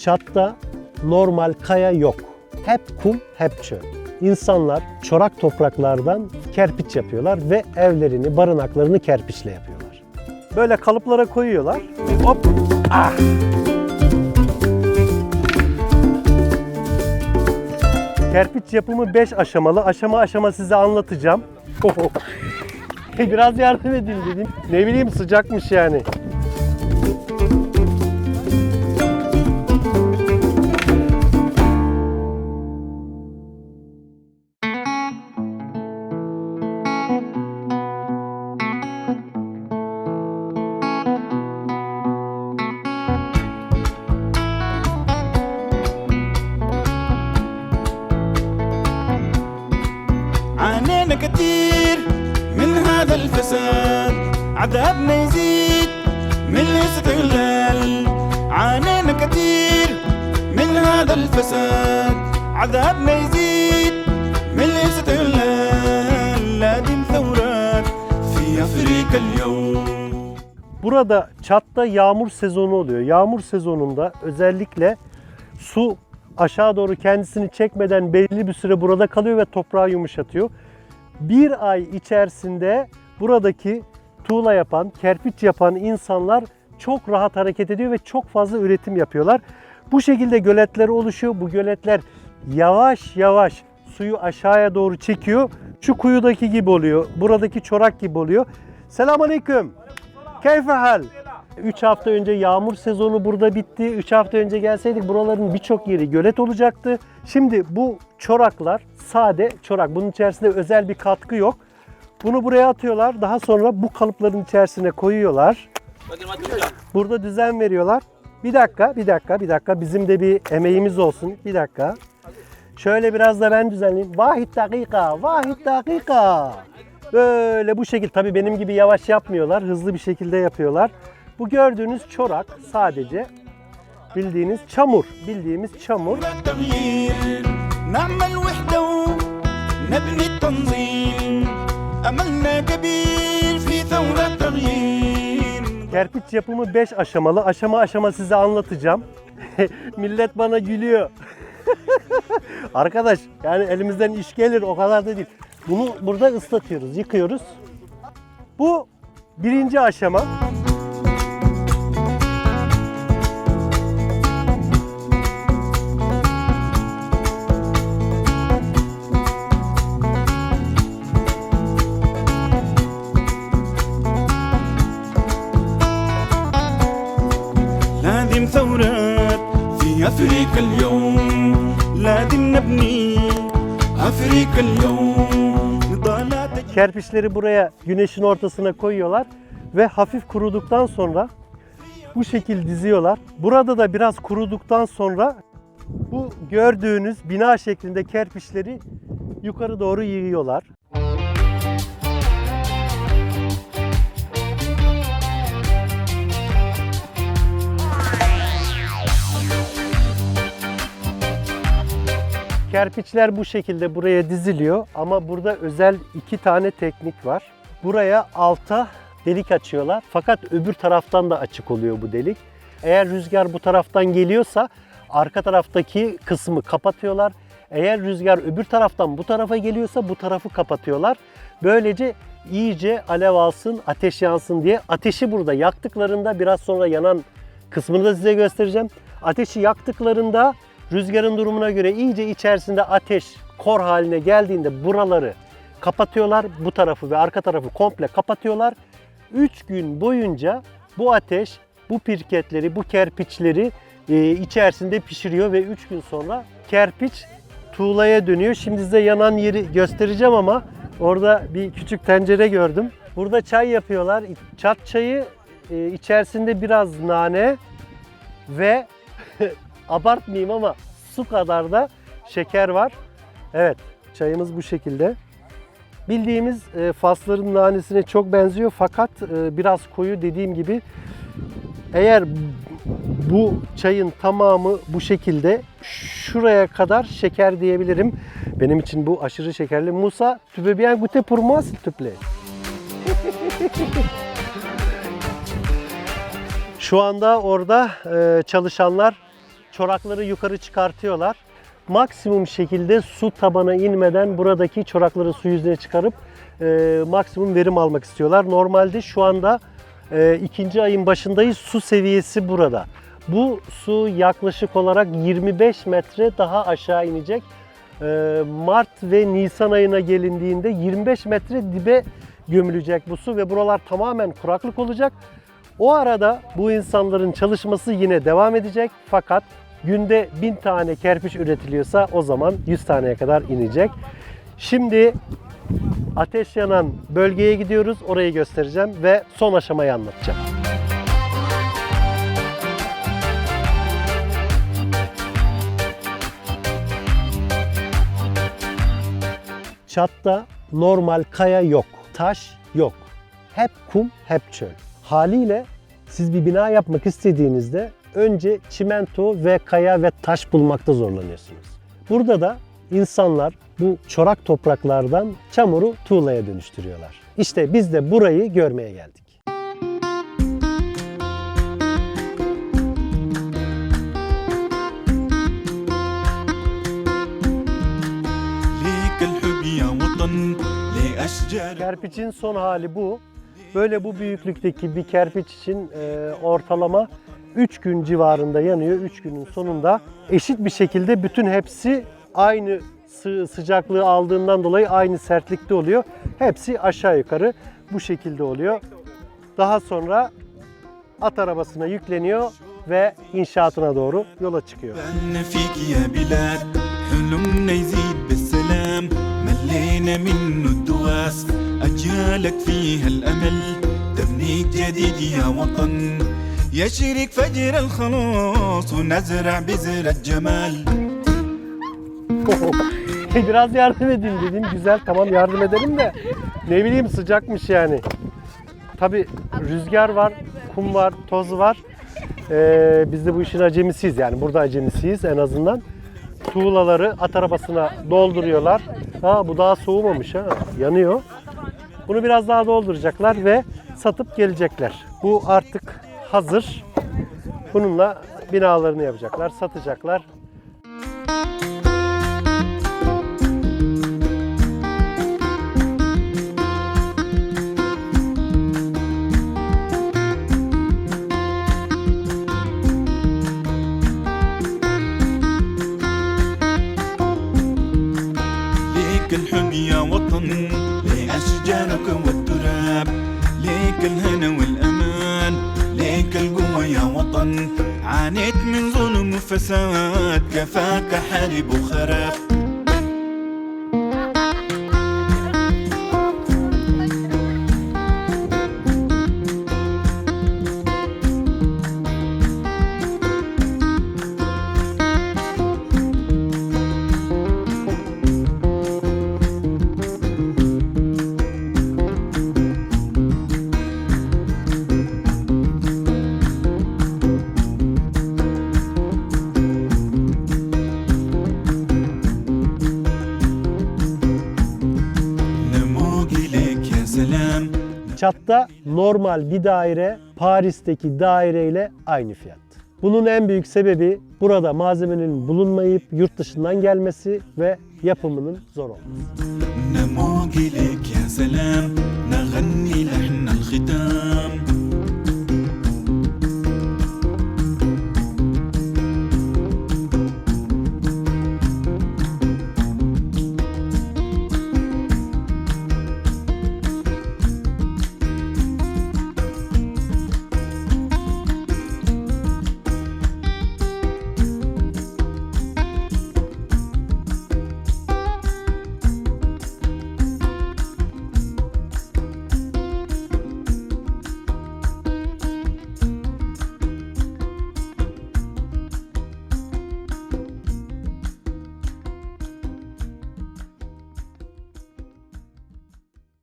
Çatta normal kaya yok. Hep kum, hep çöl. İnsanlar çorak topraklardan kerpiç yapıyorlar ve evlerini, barınaklarını kerpiçle yapıyorlar. Böyle kalıplara koyuyorlar. Hop! Ah! Kerpiç yapımı 5 aşamalı. Aşama aşama size anlatacağım. Biraz yardım edeyim dedim. Ne bileyim sıcakmış yani. عذابنا يزيد من الاستغلال عانينا كتير من هذا الفساد عذابنا يزيد من الاستغلال لازم ثورات في افريقيا اليوم Burada çatta yağmur sezonu oluyor. Yağmur sezonunda özellikle su aşağı doğru kendisini çekmeden belli bir süre burada kalıyor ve toprağı yumuşatıyor. Bir ay içerisinde buradaki tuğla yapan, kerpiç yapan insanlar çok rahat hareket ediyor ve çok fazla üretim yapıyorlar. Bu şekilde göletler oluşuyor. Bu göletler yavaş yavaş suyu aşağıya doğru çekiyor. Şu kuyudaki gibi oluyor. Buradaki çorak gibi oluyor. Selamun Aleyküm. Keyfe hal? 3 hafta önce yağmur sezonu burada bitti. 3 hafta önce gelseydik buraların birçok yeri gölet olacaktı. Şimdi bu çoraklar sade çorak. Bunun içerisinde özel bir katkı yok. Bunu buraya atıyorlar. Daha sonra bu kalıpların içerisine koyuyorlar. Burada düzen veriyorlar. Bir dakika, bir dakika, bir dakika. Bizim de bir emeğimiz olsun. Bir dakika. Şöyle biraz da ben düzenleyeyim. Vahid dakika, vahid dakika. Böyle bu şekilde. Tabii benim gibi yavaş yapmıyorlar. Hızlı bir şekilde yapıyorlar. Bu gördüğünüz çorak sadece bildiğiniz çamur. Bildiğimiz çamur. التغيير نعمل وحدة ونبني التنظيم أملنا كبير في ثورة تغيير Kerpiç yapımı 5 aşamalı. Aşama aşama size anlatacağım. Millet bana gülüyor. Arkadaş yani elimizden iş gelir o kadar da değil. Bunu burada ıslatıyoruz, yıkıyoruz. Bu birinci aşama. أفريقيا اليوم لازم نبني أفريقيا اليوم نضالات Kerpiçleri buraya güneşin ortasına koyuyorlar ve hafif kuruduktan sonra bu şekil diziyorlar. Burada da biraz kuruduktan sonra bu gördüğünüz bina şeklinde kerpiçleri yukarı doğru yığıyorlar. Kerpiçler bu şekilde buraya diziliyor ama burada özel iki tane teknik var. Buraya alta delik açıyorlar fakat öbür taraftan da açık oluyor bu delik. Eğer rüzgar bu taraftan geliyorsa arka taraftaki kısmı kapatıyorlar. Eğer rüzgar öbür taraftan bu tarafa geliyorsa bu tarafı kapatıyorlar. Böylece iyice alev alsın, ateş yansın diye ateşi burada yaktıklarında biraz sonra yanan kısmını da size göstereceğim. Ateşi yaktıklarında rüzgarın durumuna göre iyice içerisinde ateş kor haline geldiğinde buraları kapatıyorlar. Bu tarafı ve arka tarafı komple kapatıyorlar. 3 gün boyunca bu ateş bu pirketleri, bu kerpiçleri e, içerisinde pişiriyor ve 3 gün sonra kerpiç tuğlaya dönüyor. Şimdi size yanan yeri göstereceğim ama orada bir küçük tencere gördüm. Burada çay yapıyorlar. Çat çayı e, içerisinde biraz nane ve abartmayayım ama su kadar da şeker var. Evet, çayımız bu şekilde. Bildiğimiz e, fasların nanesine çok benziyor fakat e, biraz koyu dediğim gibi. Eğer bu çayın tamamı bu şekilde şuraya kadar şeker diyebilirim. Benim için bu aşırı şekerli. Musa, tu veux bien goûter pour moi s'il te plaît? Şu anda orada e, çalışanlar çorakları yukarı çıkartıyorlar. Maksimum şekilde su tabana inmeden buradaki çorakları su yüzüne çıkarıp e, maksimum verim almak istiyorlar. Normalde şu anda e, ikinci ayın başındayız. Su seviyesi burada. Bu su yaklaşık olarak 25 metre daha aşağı inecek. E, Mart ve Nisan ayına gelindiğinde 25 metre dibe gömülecek bu su ve buralar tamamen kuraklık olacak. O arada bu insanların çalışması yine devam edecek fakat günde 1000 tane kerpiç üretiliyorsa o zaman 100 taneye kadar inecek. Şimdi ateş yanan bölgeye gidiyoruz. Orayı göstereceğim ve son aşamayı anlatacağım. Çatta normal kaya yok, taş yok. Hep kum, hep çöl. Haliyle siz bir bina yapmak istediğinizde önce çimento ve kaya ve taş bulmakta zorlanıyorsunuz. Burada da insanlar bu çorak topraklardan çamuru tuğlaya dönüştürüyorlar. İşte biz de burayı görmeye geldik. Kerpiçin son hali bu. Böyle bu büyüklükteki bir kerpiç için e, ortalama 3 gün civarında yanıyor. 3 günün sonunda eşit bir şekilde bütün hepsi aynı sı- sıcaklığı aldığından dolayı aynı sertlikte oluyor. Hepsi aşağı yukarı bu şekilde oluyor. Daha sonra at arabasına yükleniyor ve inşaatına doğru yola çıkıyor. بأن فيك يا بلاد حلمنا يزيد بالسلام ملينا منه الدواس أجيالك فيها الأمل تبنيك جديد يا وطن يشرق فجر الخلاص ونزرع بذر الجمال Biraz yardım edeyim dedim. Güzel tamam yardım edelim de ne bileyim sıcakmış yani. Tabi rüzgar var, kum var, toz var. Ee, biz de bu işin acemisiyiz yani burada acemisiyiz en azından. Tuğlaları at arabasına dolduruyorlar. Ha bu daha soğumamış ha yanıyor. Bunu biraz daha dolduracaklar ve satıp gelecekler. Bu artık hazır. Bununla binalarını yapacaklar, satacaklar. ليك الحب يا وطن لأشجارك والتراب ليك الهنا والأمان ليك القوة يا وطن. عانيت من ظلم وفساد كفاك حارب وخراب. Çatta normal bir daire Paris'teki daireyle aynı fiyat. Bunun en büyük sebebi burada malzemenin bulunmayıp yurt dışından gelmesi ve yapımının zor olması. نموقي ليك يا سلام نغني لحن الختام